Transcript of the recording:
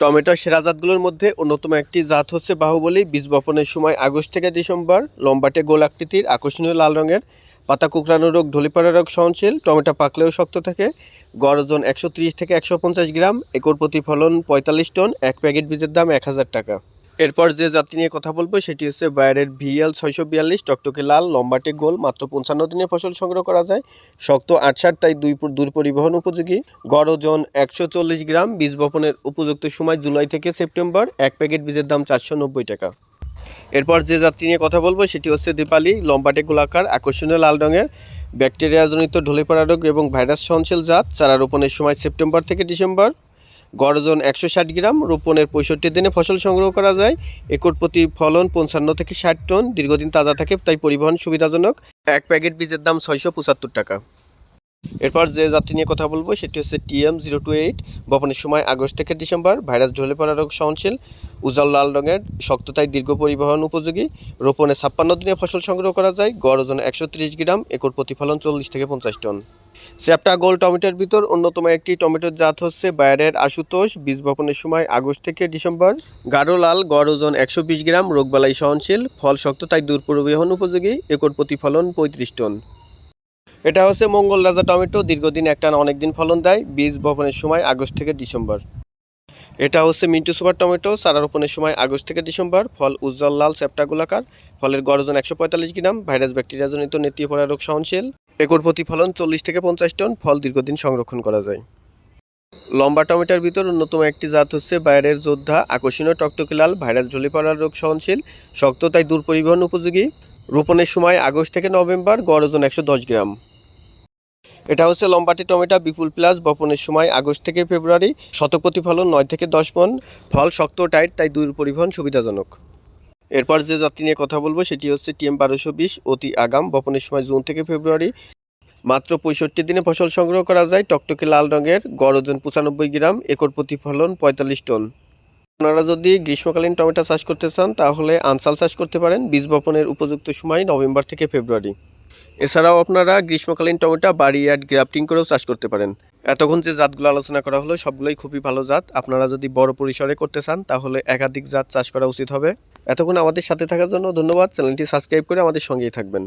টমেটোর সেরা জাতগুলোর মধ্যে অন্যতম একটি জাত হচ্ছে বাহুবলী। বীজ বপনের সময় আগস্ট থেকে ডিসেম্বর লম্বাটে গোল আকৃতির, আকর্ষণীয় লাল রঙের, পাতা কুকরানো রোগ ঢলিপাড়া রোগ সহনশীল, টমেটো পাকলেও শক্ত থাকে। গড় ওজন একশো ত্রিশ থেকে একশো পঞ্চাশ গ্রাম, একর প্রতি ফলন পঁয়তাল্লিশ টন, এক প্যাকেট বীজের দাম এক হাজার টাকা। এরপর যে জাতটি নিয়ে কথা বলব, সেটি হচ্ছে বাইরের ভিএল ছয়শো বিয়াল্লিশ, টকটকে লাল, লম্বাটে গোল, মাত্র পঞ্চান্ন দিনে ফসল সংগ্রহ করা যায়। শক্ত আটষাট, তাই দুই দূর পরিবহন উপযোগী। গড় ওজন একশো চল্লিশ গ্রাম, বীজ বপনের উপযুক্ত সময় জুলাই থেকে সেপ্টেম্বর। এক প্যাকেট বীজের দাম চারশো নব্বই টাকা। এরপর যে জাতটি নিয়ে কথা বলব, সেটি হচ্ছে দীপালি, লম্বাটে গোলাকার, আকর্ষণীয় লাল রঙের, ব্যাকটেরিয়াজনিত ঢলে পড়া রোগ এবং ভাইরাস সহনশীল জাত। চারা রোপণের সময় সেপ্টেম্বর থেকে ডিসেম্বর। গড় ওজন একশো ষাট গ্রাম, রোপণের পঁয়ষট্টি দিনে ফসল সংগ্রহ করা যায়। একর প্রতি ফলন পঞ্চান্ন থেকে ষাট টন, দীর্ঘদিন তাজা থাকে, তাই পরিবহন সুবিধাজনক। এক প্যাকেট বীজের দাম ছয়শো পঁচাত্তর টাকা। এরপর যে যাত্রী নিয়ে কথা বলব, সেটি হচ্ছে টিএম জিরো টু এইট, বপনের সময় আগস্ট থেকে ডিসেম্বর, ভাইরাস ঢলে পড়া রোগ সহনশীল, উজ্জ্বল লাল রঙের, শক্ততায় দীর্ঘ পরিবহন উপযোগী, রোপণে ছাপ্পান্ন দিনে ফসল সংগ্রহ করা যায়, গড় ওজন একশো ত্রিশ গ্রাম, একর প্রতিফলন চল্লিশ থেকে পঞ্চাশ টন। স্যাপটা গোল টমেটোর ভিতর অন্যতম একটি টমেটোর জাত হচ্ছে বায়ারের আশুতোষ, বীজ বপনের সময় আগস্ট থেকে ডিসেম্বর, গাঢ় লাল, গড় ওজন একশো বিশ গ্রাম, রোগবালাই সহনশীল, ফল শক্ত তাই দূর পরিবহন উপযোগী, একর প্রতিফলন পঁয়ত্রিশ টন। এটা হচ্ছে মঙ্গল রাজা টমেটো, দীর্ঘদিন একটা অনেকদিন ফলন দেয়, বীজ বপনের সময় আগস্ট থেকে ডিসেম্বর। এটা হচ্ছে মিন্টু সুপার টমেটো, চারা রোপণের সময় আগস্ট থেকে ডিসেম্বর, ফল উজ্জ্বল লাল, চ্যাপ্টা গোলাকার, ফলের গড় ওজন একশো পঁয়তাল্লিশ গ্রাম, ভাইরাস ব্যাকটেরিয়াজনিত নেতিয়ে পড়া রোগ সহনশীল। একর প্রতি ফলন চল্লিশ থেকে পঞ্চাশ টন, ফল দীর্ঘদিন সংরক্ষণ করা যায়। লম্বা টমেটোর ভিতর অন্যতম একটি জাত হচ্ছে বাইরের যোদ্ধা, আকর্ষণীয় টকটকে লাল, ভাইরাস ঢলে পড়ার রোগ সহনশীল, শক্ত তাই দূর পরিবহন উপযোগী। রোপণের সময় আগস্ট থেকে নভেম্বর, গড় ওজন একশো দশ গ্রাম। এটা হচ্ছে লম্বাটি টমেটো বিপুল প্লাস, বপনের সময় আগস্ট থেকে ফেব্রুয়ারি, শতক প্রতিফলন নয় থেকে দশ মন, ফল শক্ত টাইট, তাই দূর পরিবহন সুবিধাজনক। এরপর যে যাত্রী নিয়ে কথা বলব, সেটি হচ্ছে টিএম বারোশো বিশ, অতি আগাম, বপনের সময় জুন থেকে ফেব্রুয়ারি। মাত্র পঁয়ষট্টি দিনে ফসল সংগ্রহ করা যায়, টকটকে লাল রঙের, গড় ওজন পঁচানব্বই গ্রাম, একর প্রতিফলন পঁয়তাল্লিশ টন। আপনারা যদি গ্রীষ্মকালীন টমেটো চাষ করতে চান, তাহলে আনসাল চাষ করতে পারেন, বীজ বপনের উপযুক্ত সময় নভেম্বর থেকে ফেব্রুয়ারি। এছাড়াও আপনারা গ্রীষ্মকালীন টমেটো বাড়ি অ্যাড গ্রাফটিং করেও চাষ করতে পারেন। এতক্ষণ যে জাতগুলো আলোচনা করা হলো, সবগুলোই খুবই ভালো জাত। আপনারা যদি বড় পরিসরে করতে চান, তাহলে একাধিক জাত চাষ করা উচিত হবে। এতক্ষণ আমাদের সাথে থাকার জন্য ধন্যবাদ। চ্যানেলটি সাবস্ক্রাইব করে আমাদের সঙ্গেই থাকবেন।